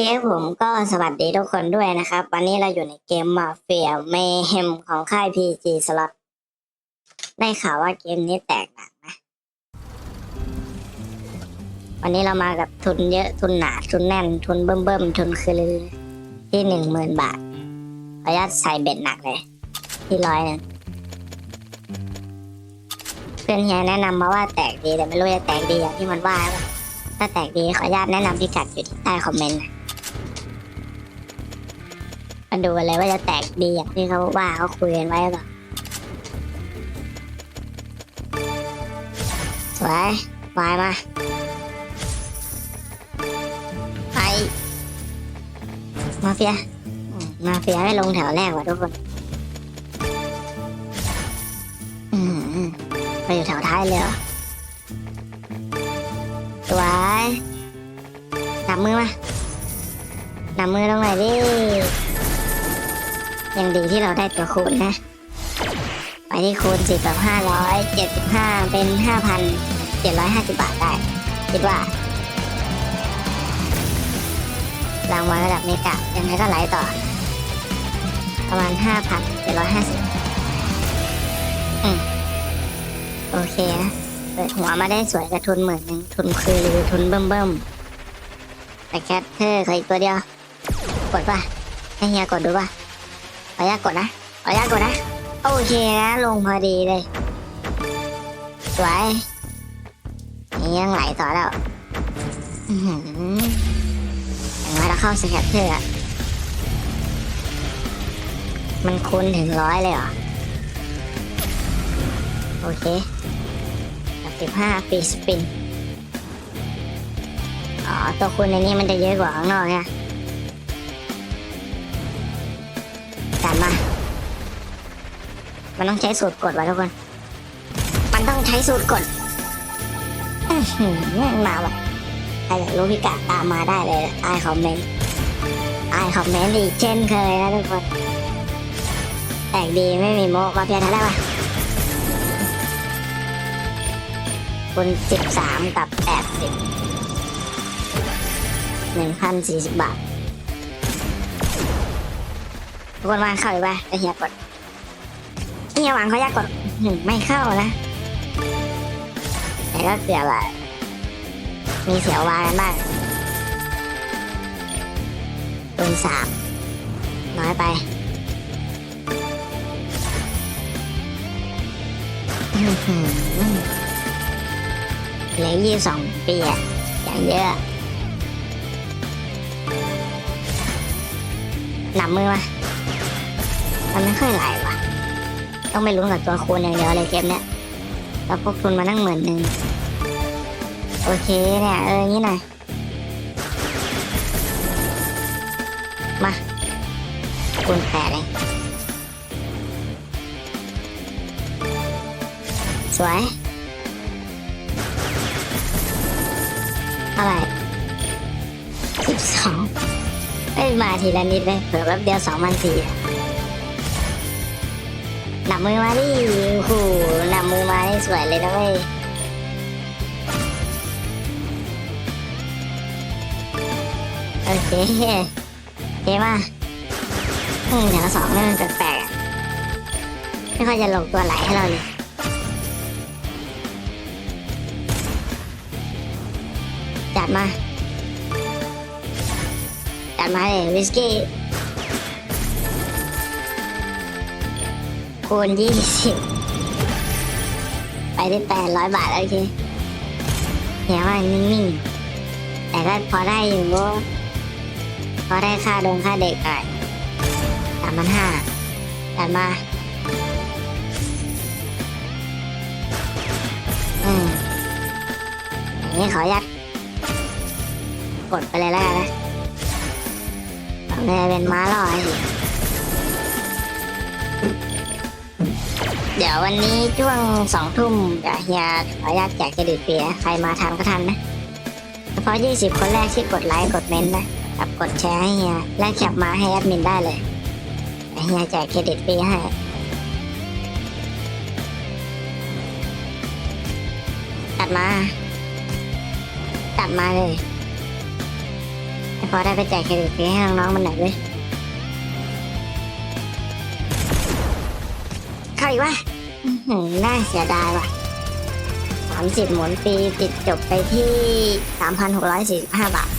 เคผมก็สวัสดีทุกคนด้วยนะครับ วันนี้เราอยู่ในเกมมาเฟียเมเฮมของค่าย PG Slot ได้ข่าวว่าเกมนี้แตกหนักนะ วันนี้เรามากับทุนเยอะทุนหนาทุนแน่น ทุนเบิ่มเบิ่มทุนคือที่หนึ่งหมื่นบาทขออนุญาตใส่เบ็ดหนักเลย ที่ร้อยนึงเพื่อนเฮียแนะนำมาว่าแตกดีแต่ไม่รู้จะแตกดีอย่างที่มันว่าหรือเปล่าถ้าแตกดีขออนุญาตแนะนำพิกัดอยู่ที่ใต้คอมเมนต์นะ มาดูเลยว่าจะแตกดีอย่างที่เขาว่าเขาคุยกันไว้หรือเปล่าสวยวายมาไปมาเฟียมาเฟียไม่ลงแถวแรกว่ะทุกคนอืมไปอยู่แถวท้ายเลยเหรอสวยนับมือมานับมือลงหน่อยดิ ยังดีที่เราได้ตัวคูณนะ ไปที่คูณสิบกับห้าร้อยเจ็ดสิบห้าเป็นห้าพันเจ็ดร้อยห้าสิบบาทได้ คิดว่า รางวัลระดับเมกะยังไงก็ไหลต่อ ประมาณห้าพันเจ็ดร้อยห้าสิบอืม โอเคนะเปิดหัวมาได้สวยกับทุนหมื่นหนึ่งทุนคือหรือทุนเบิ่มเบิ่มแต่แคทเธอเคยอีกตัวเดียว กดป่ะ ให้เฮียกดดูป่ะ อนุญาตกดนะขออนุญาตกดนะ โอเคนะ ลงพอดีเลย สวยนี่ยังไหลต่อแล้วอย่างน้อยเราเข้าสแคตเตอร์อมันคูณถึงร้อยเลยเหรอ โอเคสิบห้าฟรีสปิน อ๋อ ตัวคูณในนี้มันจะเยอะกว่าข้างนอกเนี่ ยจัดมา มันต้องใช้สูตรกดไว้ทุกคน มันต้องใช้สูตรกดหือมาว่ะใครอยากรู้พิกัดตามมาได้เลยใต้คอมเมนต์ใต้คอมเมนต์อีกเช่นเคยนะทุกคนแตกดีไม่มีโมกมาเพียทันได้ปะคุณสิบสามกับแปดสิบหนึ่งพันสี่สิบบาท ทุกคนวางเข้าอีกป่ะจะเฮียกดเฮียวางเขายากกดหนึ่งไม่เข้านะแต่ก็เกือบอะมีเสียววางกันบ้างปืนสามน้อยไปอื้อหือเหลือยี่สิบสองปีอะอย่างเยอะหนับมือมา มันไม่ค่อยไหลว่ะ ต้องไปลุ้นกับตัวคูณอย่างเดียวเลยเกมเนี้ยแล้วพวกทุนมานั่งเหมื่นหนึ่งโอเคเนี่ยเอองนี้หน่อยมาคูณแปดเองสวยอะไรสิบสองเอ้ยมาทีละนิดเลยเผื่อแป๊บเดียวสองพันสี่ หนับมือมาดิโอ้โหหนับมือมาได้สวยเลยนะเว้ยโอเคโอเคมาอืมแต่ละสองนี่มันแปลกๆอะไม่ค่อยจะลงตัวไหลให้เราเลยจัดมาจัดมาเลยวิสกี้ คูณยี่สิบไปได้แปดร้อยบาท โอเคเหียว่านิ่งๆ แต่ก็พอได้อยู่พอได้ค่าดงค่าเด็กหน่อยสามพันห้าจัดมาอืมอย่างนี้ขอยัด กดไปเลยแล้วกันนะเอาเลยเป็นม้าลอย เดี๋ยววันนี้ช่วงสองทุ่มเดี๋ยวเฮียขออนุญาตแจกเครดิตฟรีนะใครมาทันก็ทันนะเฉพาะ20คนแรกที่กดไลค์กดเมนต์นะกับกดแชร์ให้เฮียและแคปมาให้แอดมินได้เลยเดี๋ยวเฮียแจกเครดิตฟรีให้ตัดมา ตัดมาเลยพอได้ไปแจกเครดิตฟรีให้น้องๆมันหน่อยเว้ย อีกวะน่าเสียดายว่ะสามสิบหมุนฟรีปิดจบไปที่สามพันหกร้อยสี่สิบห้าบาท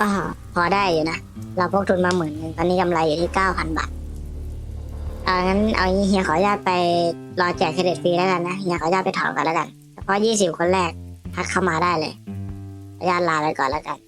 ก็พอได้อยู่นะ เราพกทุนมาหมื่นหนึ่งตอนนี้กำไรอยู่ที่เก้าพันบาทเอางั้นเอางี้เฮียขออนุญาตไปรอแจกเครดิตฟรีแล้วกันนะเฮียขออนุญาตไปถอนก่อนแล้วกันเฉพาะยี่สิบคนแรกทักเข้ามาได้เลยขออนุญาตลาไปก่อนแล้วกัน